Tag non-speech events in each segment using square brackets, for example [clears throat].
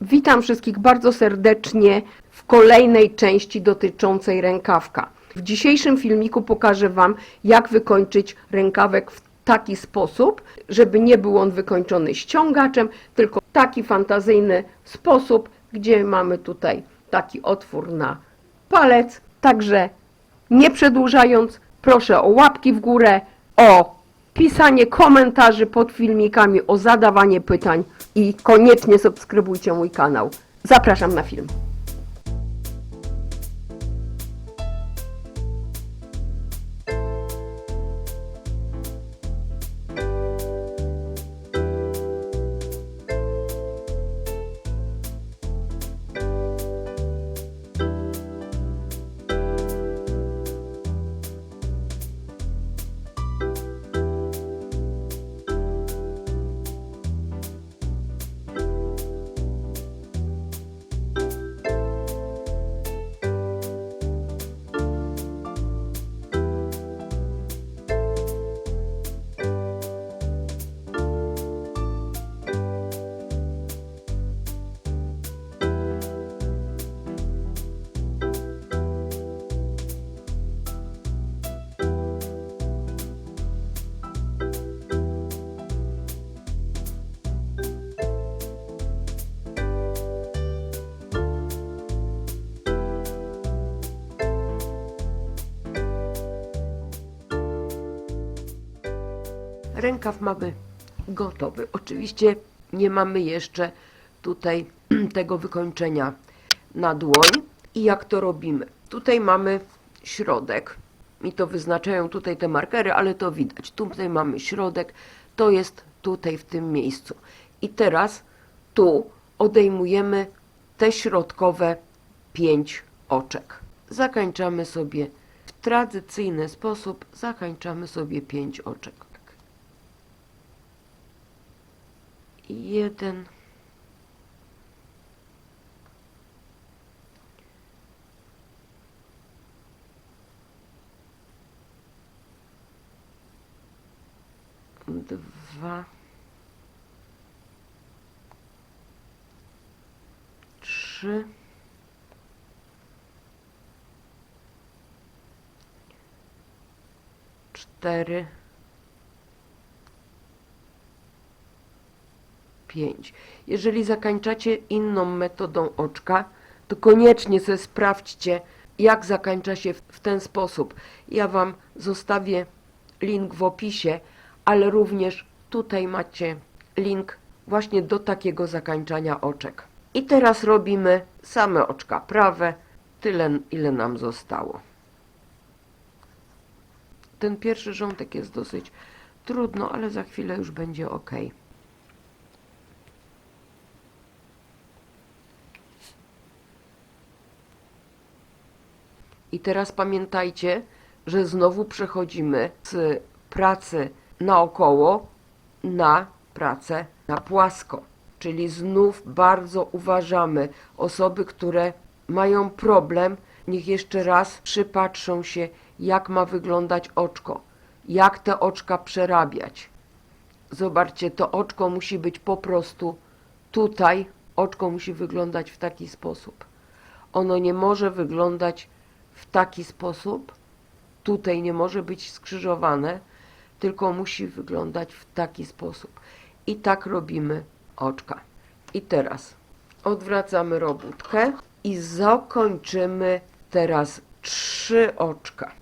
Witam wszystkich bardzo serdecznie w kolejnej części dotyczącej rękawka. W dzisiejszym filmiku pokażę Wam, jak wykończyć rękawek w taki sposób, żeby nie był on wykończony ściągaczem, tylko taki fantazyjny sposób, gdzie mamy tutaj taki otwór na palec. Także nie przedłużając, proszę o łapki w górę, o pisanie komentarzy pod filmikami, o zadawanie pytań i koniecznie subskrybujcie mój kanał. Zapraszam na film. Rękaw mamy gotowy. Oczywiście nie mamy jeszcze tutaj [clears throat] tego wykończenia na dłoń. I jak to robimy? Tutaj mamy środek. Mi to wyznaczają tutaj te markery, ale to widać. Tutaj mamy środek. To jest tutaj w tym miejscu. I teraz tu odejmujemy te środkowe pięć oczek. Zakańczamy sobie w tradycyjny sposób, zakańczamy sobie pięć oczek. Jeden, dwa, trzy, cztery, 5. Jeżeli zakańczacie inną metodą oczka, to koniecznie sobie sprawdźcie, jak zakańcza się w, ten sposób. Ja Wam zostawię link w opisie, ale również tutaj macie link właśnie do takiego zakańczania oczek. I teraz robimy same oczka prawe, tyle ile nam zostało. Ten pierwszy rządek jest dosyć trudno, ale za chwilę już będzie ok. I teraz pamiętajcie, że znowu przechodzimy z pracy naokoło na pracę na płasko. Czyli znów bardzo uważamy. Osoby, które mają problem, niech jeszcze raz przypatrzą się, jak ma wyglądać oczko, jak te oczka przerabiać. Zobaczcie, to oczko musi być po prostu tutaj. Oczko musi wyglądać w taki sposób. Ono nie może wyglądać w taki sposób. Tutaj nie może być skrzyżowane, tylko musi wyglądać w taki sposób. I tak robimy oczka. I teraz odwracamy robótkę i zakończymy teraz trzy oczka.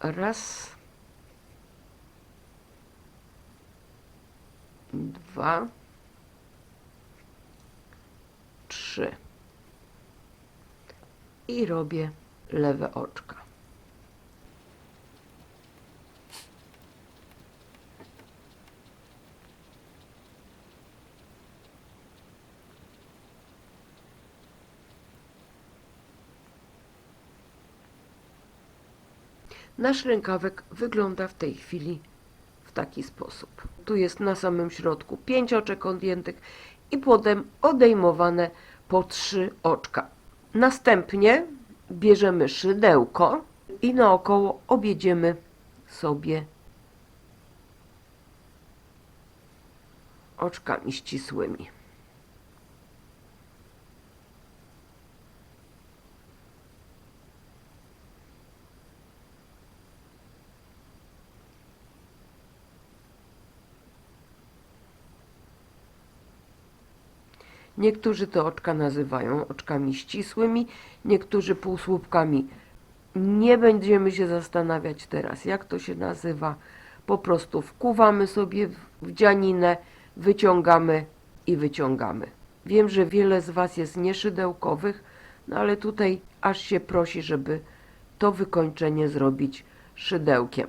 Raz. Dwa, trzy. I robię lewe oczka. Nasz rękawek wygląda w tej chwili taki sposób. Tu jest na samym środku pięć oczek odjętych i potem odejmowane po trzy oczka. Następnie bierzemy szydełko i naokoło objedziemy sobie oczkami ścisłymi. Niektórzy te oczka nazywają oczkami ścisłymi, niektórzy półsłupkami. Nie będziemy się zastanawiać teraz, jak to się nazywa. Po prostu wkuwamy sobie w- dzianinę, wyciągamy i wyciągamy. Wiem, że wiele z Was jest nieszydełkowych, no ale tutaj aż się prosi, żeby to wykończenie zrobić szydełkiem.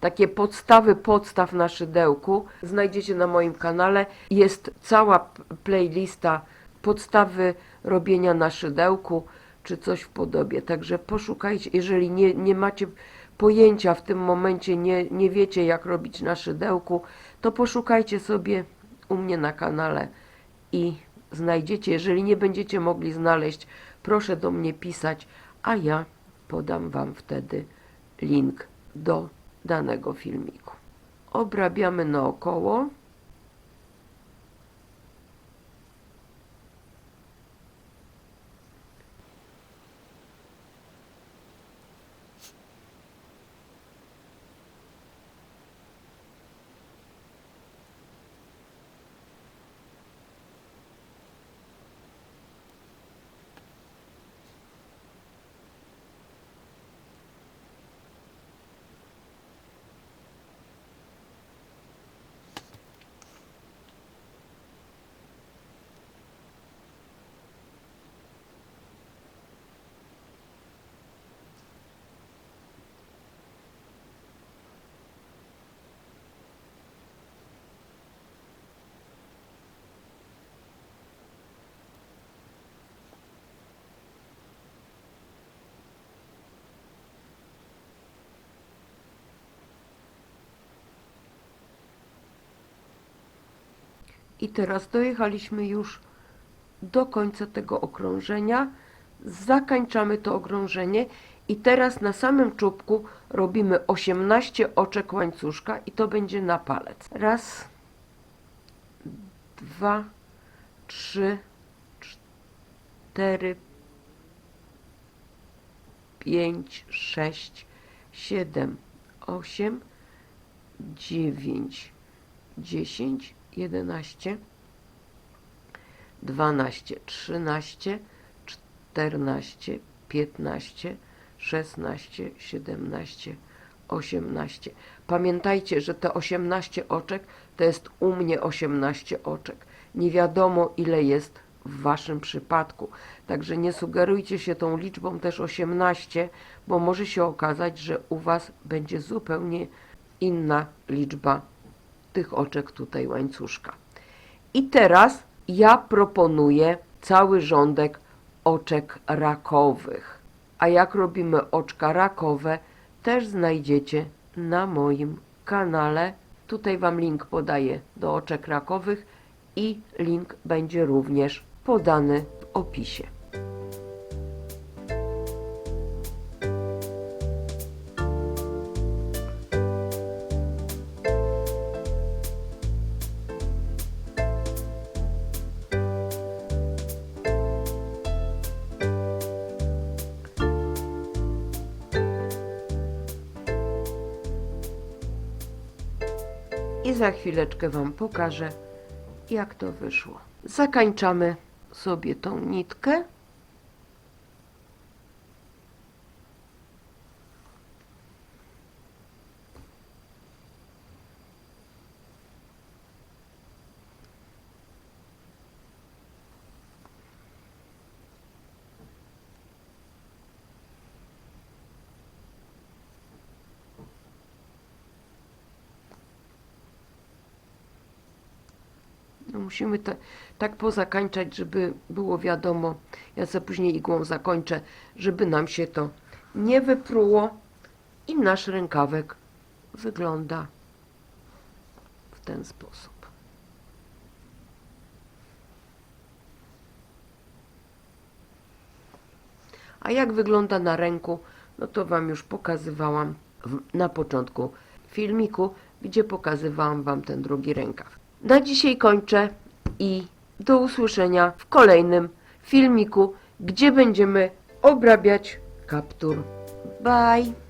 Takie podstawy podstaw na szydełku znajdziecie na moim kanale. Jest cała playlista podstawy robienia na szydełku czy coś w podobie. Także poszukajcie, jeżeli nie, nie macie pojęcia w tym momencie, nie, nie wiecie jak robić na szydełku, to poszukajcie sobie u mnie na kanale i znajdziecie. Jeżeli nie będziecie mogli znaleźć, proszę do mnie pisać, a ja podam Wam wtedy link do danego filmiku. Obrabiamy naokoło. I teraz dojechaliśmy już do końca tego okrążenia. Zakańczamy to okrążenie i teraz na samym czubku robimy 18 oczek łańcuszka i to będzie na palec. Raz, dwa, trzy, cztery, pięć, sześć, siedem, osiem, dziewięć, dziesięć, jedenaście, dwanaście, trzynaście, czternaście, piętnaście, szesnaście, siedemnaście, osiemnaście. Pamiętajcie, że te 18 oczek to jest u mnie 18 oczek. Nie wiadomo ile jest w waszym przypadku. Także nie sugerujcie się tą liczbą też 18, bo może się okazać, że u was będzie zupełnie inna liczba tych oczek tutaj łańcuszka. I teraz ja proponuję cały rządek oczek rakowych. A jak robimy oczka rakowe, też znajdziecie na moim kanale. Tutaj Wam link podaję do oczek rakowych i link będzie również podany w opisie. Za chwileczkę Wam pokażę, jak to wyszło. Zakańczamy sobie tą nitkę. Musimy te, tak pozakańczać, żeby było wiadomo. Ja sobie później igłą zakończę, żeby nam się to nie wypruło i nasz rękawek wygląda w ten sposób. A jak wygląda na ręku, no to Wam już pokazywałam na początku filmiku, gdzie pokazywałam Wam ten drugi rękaw. Na dzisiaj kończę i do usłyszenia w kolejnym filmiku, gdzie będziemy obrabiać kaptur. Bye!